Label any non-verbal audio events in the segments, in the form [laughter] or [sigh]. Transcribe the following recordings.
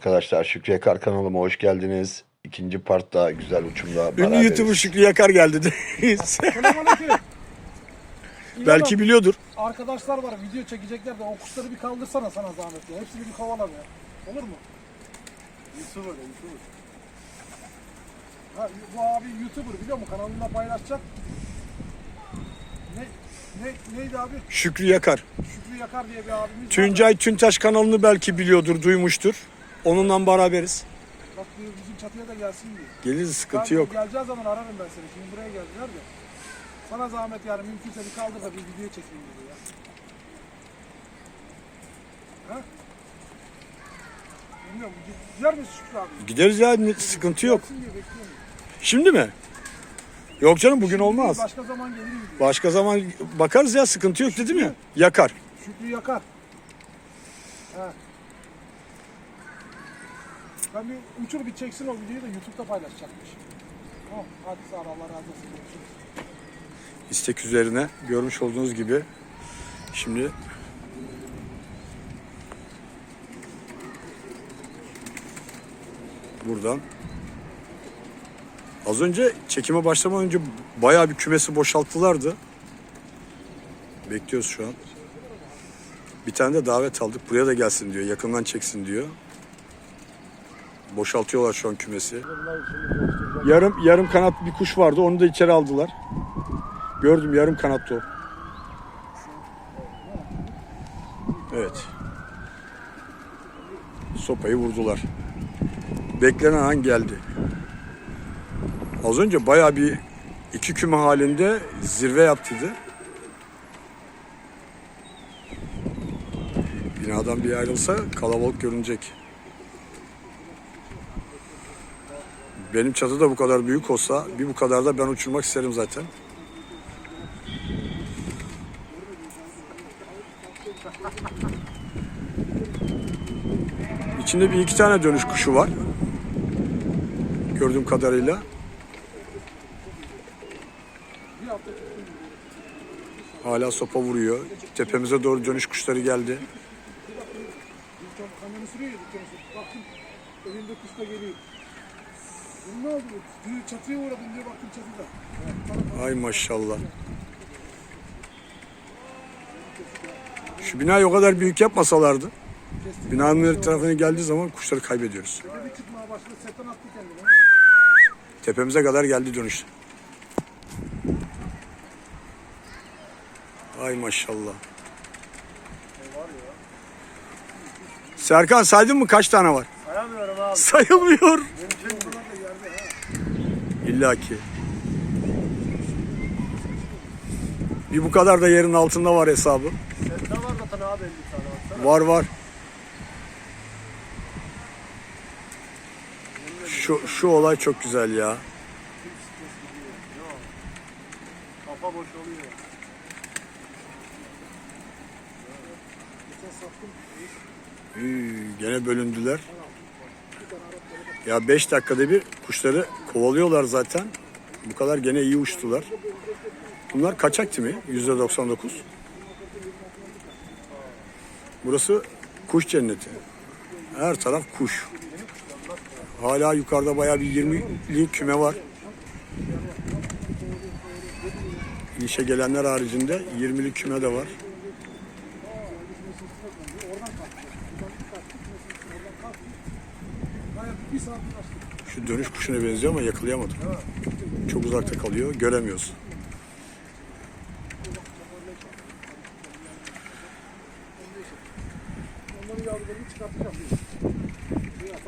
Arkadaşlar Şükrü Yakar kanalıma hoş geldiniz. İkinci partta güzel uçumda Ünlü. YouTuber Şükrü Yakar geldi. [laughs] Belki biliyordur. Arkadaşlar var video çekecekler de o kuşları bir kaldırsana sana zahmet ya. Hepsini bir kovala be. Olur mu? YouTuber, YouTuber. Ha, bu abi YouTuber biliyor musun? Kanalında paylaşacak. Ne, ne, neydi abi? Şükrü Yakar. Şükrü Yakar diye bir abimiz var. Tuncay Tüntaş kanalını belki biliyordur, duymuştur. Onunla beraberiz. Bak diyor bizim çatıya da gelsin diyor. Geliriz sıkıntı yok. Geleceği zaman ararım ben seni. Şimdi buraya geldiler de. Sana zahmet yani mümkünse bir kaldır da bir video çekeyim dedi ya. Ha? Bilmiyorum. Gider misin Şükrü abi? Gideriz ya sıkıntı yok. Gelsin diye bekliyorum. Şimdi mi? Yok canım bugün olmaz. Başka zaman gelir mi diyor. Başka zaman bakarız ya sıkıntı yok dedim ya. Yakar. Şükrü yakar. Ha. Ben bir uçur bir çeksin o videoyu da YouTube'da paylaşacakmış. Tamam. Hadi sağ ol. Allah razı olsun. Görüşürüz. İstek üzerine görmüş olduğunuz gibi şimdi buradan az önce çekime başlamadan önce bayağı bir kümesi boşalttılardı. Bekliyoruz şu an. Bir tane de davet aldık. Buraya da gelsin diyor. Yakından çeksin diyor. Boşaltıyorlar şu an kümesi. Yarım yarım kanat bir kuş vardı. Onu da içeri aldılar. Gördüm yarım kanattı o. Evet. Sopayı vurdular. Beklenen an geldi. Az önce bayağı bir iki küme halinde zirve yaptıydı. Binadan bir ayrılsa kalabalık görünecek. Benim çatı da bu kadar büyük olsa bir bu kadar da ben uçurmak isterim zaten. İçinde bir iki tane dönüş kuşu var. Gördüğüm kadarıyla. Hala sopa vuruyor. Tepemize doğru dönüş kuşları geldi. Baktım elinde kuş da geliyor. Bunu ne oldu? Diyor, çatıya uğradım diye baktım çatıda. Evet, Ay maşallah. Şu binayı o kadar büyük yapmasalardı. Binanın her tarafına geldiği zaman kuşları kaybediyoruz. Tepemize kadar geldi dönüş. Ay maşallah. Serkan saydın mı kaç tane var? Sayamıyorum abi. Sayılmıyor. İlla ki. Bir bu kadar da yerin altında var hesabı. Sette var zaten abi 50 tane. Var var. Şu, şu olay çok güzel ya. Kafa boş oluyor. Üy, gene bölündüler. Ya 5 dakikada bir kuşları kovalıyorlar zaten. Bu kadar gene iyi uçtular. Bunlar kaçak mi? %99. Burası kuş cenneti. Her taraf kuş. Hala yukarıda bayağı bir 20'li küme var. İnişe gelenler haricinde 20'li küme de var. Bayağı bir saat uğraştık. Şu dönüş kuşuna benziyor ama yakalayamadım. Çok uzakta kalıyor, göremiyoruz.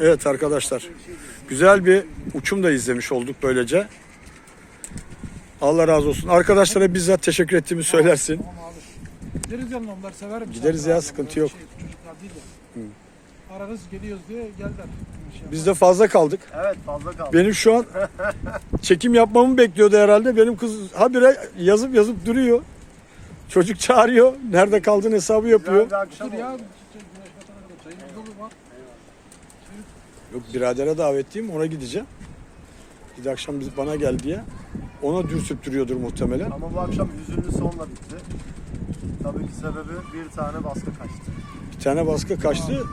Evet arkadaşlar, güzel bir uçum da izlemiş olduk böylece. Allah razı olsun. Arkadaşlara bizzat teşekkür ettiğimi söylersin. Gideriz yanına onlar severim. Gideriz ya, sıkıntı yok. Şey, Ararız geliyoruz diye geldiler. Şey Biz de fazla kaldık. Evet fazla kaldı. Benim şu an [laughs] çekim yapmamı bekliyordu herhalde. Benim kız habire yazıp yazıp duruyor. Çocuk çağırıyor. Nerede kaldığın hesabı yapıyor. Dur ya. Var. Yok biradere davetliyim ona gideceğim. Bir de akşam biz bana gel diye. Ona dürsüp duruyordur muhtemelen. Ama bu akşam hüzünlü sonla bitti. Tabii ki sebebi bir tane baskı kaçtı. Tane baskı kaçtı. [laughs]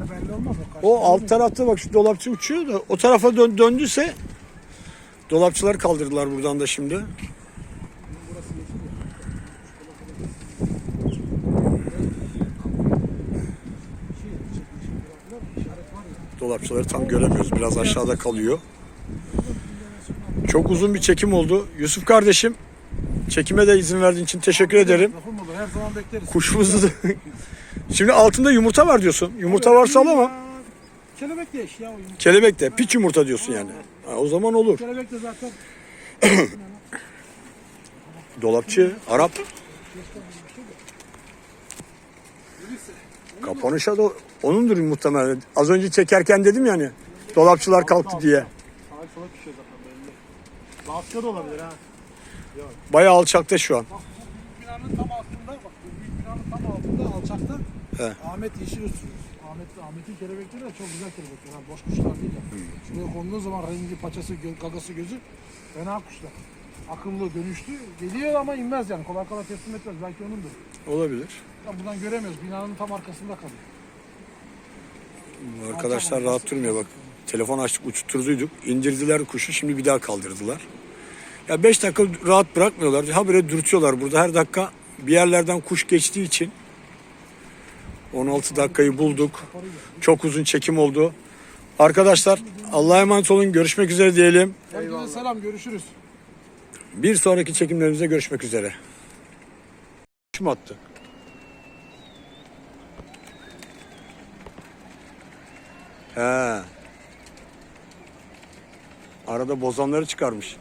Belli olmaz o. kaçtı. O alt tarafta bak şu dolapçı uçuyor da o tarafa dön, döndüyse dolapçılar kaldırdılar buradan da şimdi. Dolapçıları tam göremiyoruz. Biraz aşağıda kalıyor. Çok uzun bir çekim oldu. Yusuf kardeşim çekime de izin verdiğin için teşekkür ederim. Her zaman bekleriz. Kuşumuzu da... [laughs] Şimdi altında yumurta var diyorsun. Yumurta varsa al ama Kelebek de eş ya o yumurta. kelebek de piç yumurta diyorsun yani. Ha, o zaman olur. Kelebek de zaten [coughs] Dolapçı, Arap. Kapanışa da onundur muhtemelen. Az önce çekerken dedim yani. Dolapçılar kalktı diye. Sağa sola düşüyor zaten belli. Lafça da olabilir ha. Bayağı alçakta şu an. bak bu binanın tam altında bak bu büyük binanın tam altında alçakta He. Ahmet Yeşil Üstü. Ahmet, Ahmet'in kelebekleri de çok güzel kelebekler. Ha, boş kuşlar değil ya. Şuraya konduğu zaman rengi, paçası, gö- gagası, gözü fena kuşlar. Akıllı, dönüştü. Geliyor ama inmez yani. Kolay kolay teslim etmez. Belki onundur. Olabilir. Ya buradan göremiyoruz. Binanın tam arkasında kalıyor. Arkadaşlar rahat durmuyor bak. Telefon açtık uçturduyduk. İndirdiler kuşu şimdi bir daha kaldırdılar. Ya 5 dakika rahat bırakmıyorlar. Habire dürtüyorlar burada. Her dakika bir yerlerden kuş geçtiği için 16 dakikayı bulduk. Çok uzun çekim oldu. Arkadaşlar Allah'a emanet olun. Görüşmek üzere diyelim. Herkese selam. Görüşürüz. Bir sonraki çekimlerimizde görüşmek üzere. Kim attı? He. Arada bozanları çıkarmış.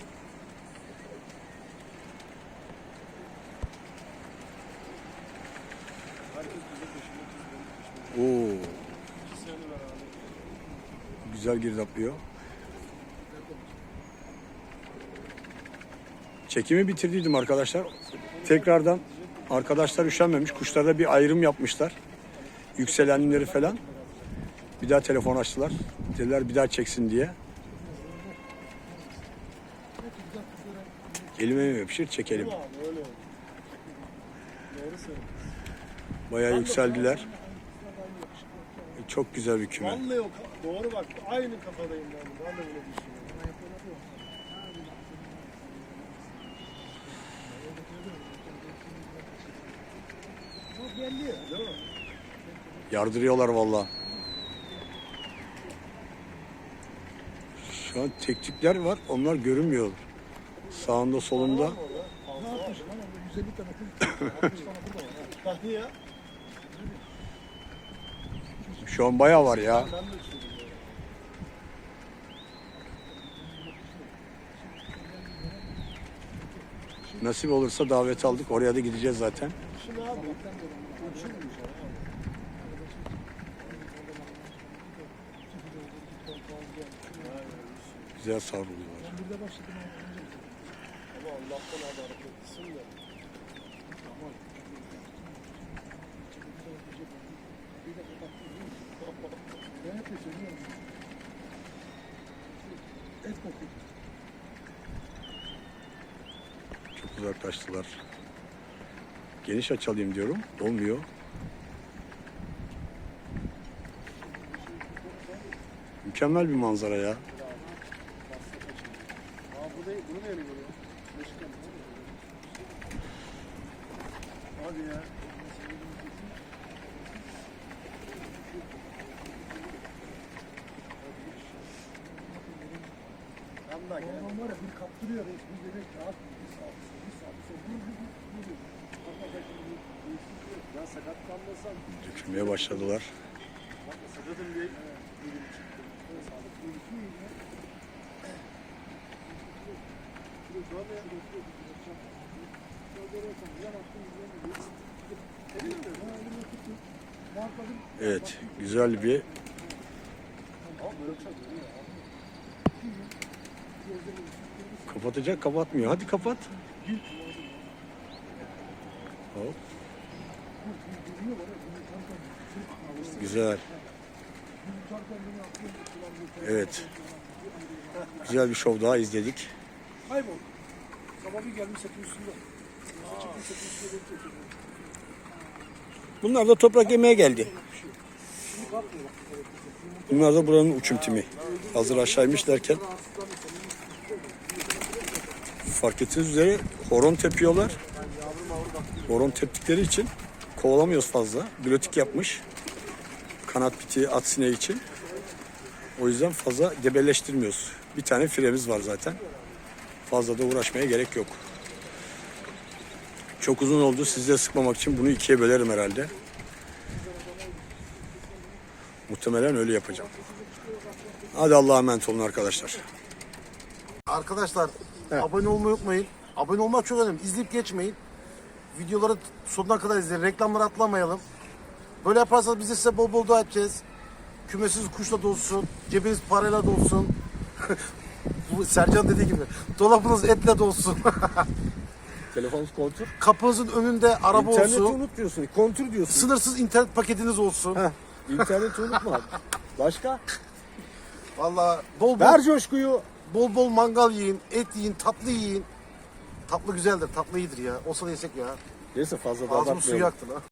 Oo. Güzel girdaplıyor. Çekimi bitirdiydim arkadaşlar. Tekrardan arkadaşlar üşenmemiş. Kuşlarda bir ayrım yapmışlar. Yükselenleri falan. Bir daha telefon açtılar. Dediler bir daha çeksin diye. Elime mi yapışır çekelim. Bayağı yükseldiler. Çok güzel bir küme. Vallahi yok. Doğru bak. Aynı kafadayım ben. Ben de böyle düşünüyorum. Belli ya, değil mi? Yardırıyorlar valla. Şu an teknikler var. Onlar görünmüyor. Sağında solunda. Ne yapmış lan? Orada 150 tane kuş. 60 tane burada var. ha. Hadi ya. Şu an bayağı var ya. Ben de düşünüyorum. Nasip olursa davet aldık. Oraya da gideceğiz zaten. Şimdi. Güzel savruluyorlar. Et kokuyor. Çok uzaklaştılar. Geniş açalayım diyorum. Olmuyor. Mükemmel bir manzara ya. Ya bir kaptırıyor. Bir bebek rahat. Bir saat. Dökülmeye başladılar. Evet, güzel bir kapatacak kapatmıyor. Hadi kapat. Hop. Güzel. Evet. Güzel bir şov daha izledik. Kaybol. Sabah bir gelmiş setin üstünde. Bunlar da toprak yemeye geldi. Bunlar da buranın uçum timi. Hazır aşağıymış derken fark ettiğiniz üzere horon tepiyorlar. Horon teptikleri için kovalamıyoruz fazla. Glotik yapmış. Kanat biti at sineği için. O yüzden fazla gebeleştirmiyoruz. Bir tane firemiz var zaten. Fazla da uğraşmaya gerek yok. Çok uzun oldu. Sizde sıkmamak için bunu ikiye bölerim herhalde. Muhtemelen öyle yapacağım. Hadi Allah'a emanet olun arkadaşlar. Arkadaşlar abone olmayı unutmayın. Abone olmak çok önemli. İzleyip geçmeyin. Videoları sonuna kadar izleyin. Reklamları atlamayalım. Böyle yaparsanız biz de size bol bol dua edeceğiz. Kümesiz kuşla dolsun. Cebiniz parayla dolsun. [laughs] Bu Sercan dediği gibi. Dolabınız etle dolsun. [laughs] Telefonunuz kontür. Kapınızın önünde araba İnterneti olsun. unutmuyorsun. Kontür diyorsun. Sınırsız internet paketiniz olsun. Heh, İnterneti unutma. Başka? Vallahi bol bol, Ver coşkuyu. bol bol mangal yiyin, et yiyin, tatlı yiyin. Tatlı güzeldir, tatlı iyidir ya. Olsa da yesek ya. Neyse fazla da Ağzımın abartmayalım. suyu aktı lan.